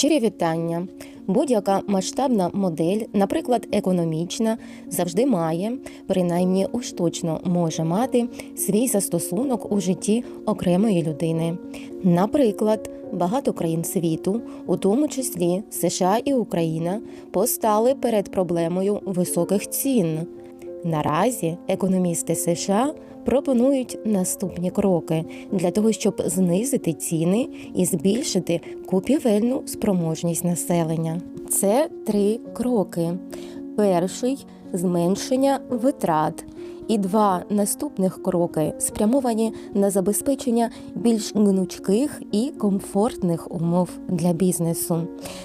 Щирі вітання. Будь-яка масштабна модель, наприклад, економічна, завжди має, принаймні уж точно може мати свій застосунок у житті окремої людини. Наприклад, багато країн світу, у тому числі США і Україна, постали перед проблемою високих цін. Наразі економісти США пропонують наступні кроки для того, щоб знизити ціни і збільшити купівельну спроможність населення. Це три кроки. Перший зменшення витрат. І два наступних кроки спрямовані на забезпечення більш гнучких і комфортних умов для бізнесу.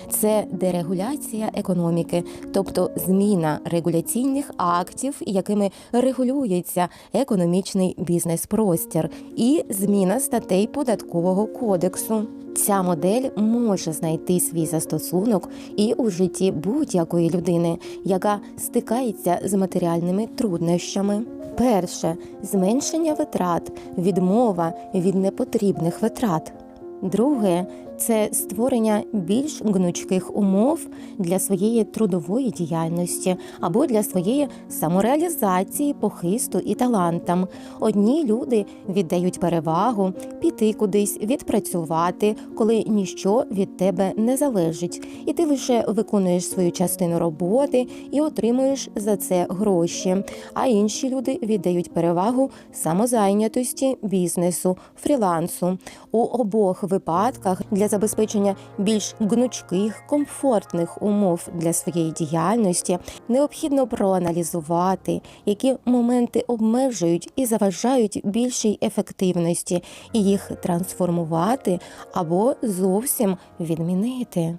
Це дерегуляція економіки, тобто зміна регуляційних актів, якими регулюється економічний бізнес-простір, і зміна статей податкового кодексу. Ця модель може знайти свій застосунок і у житті будь-якої людини, яка стикається з матеріальними труднощами. Перше зменшення витрат, відмова від непотрібних витрат. Друге це створення більш гнучких умов для своєї трудової діяльності або для своєї самореалізації по хисту і талантам. Одні люди віддають перевагу піти кудись, відпрацювати, коли ніщо від тебе не залежить, і ти лише виконуєш свою частину роботи і отримуєш за це гроші. А інші люди віддають перевагу самозайнятості, бізнесу, фрілансу. У обох випадках для забезпечення більш гнучких, комфортних умов для своєї діяльності необхідно проаналізувати, які моменти обмежують і заважають більшій ефективності, і їх трансформувати або зовсім відмінити.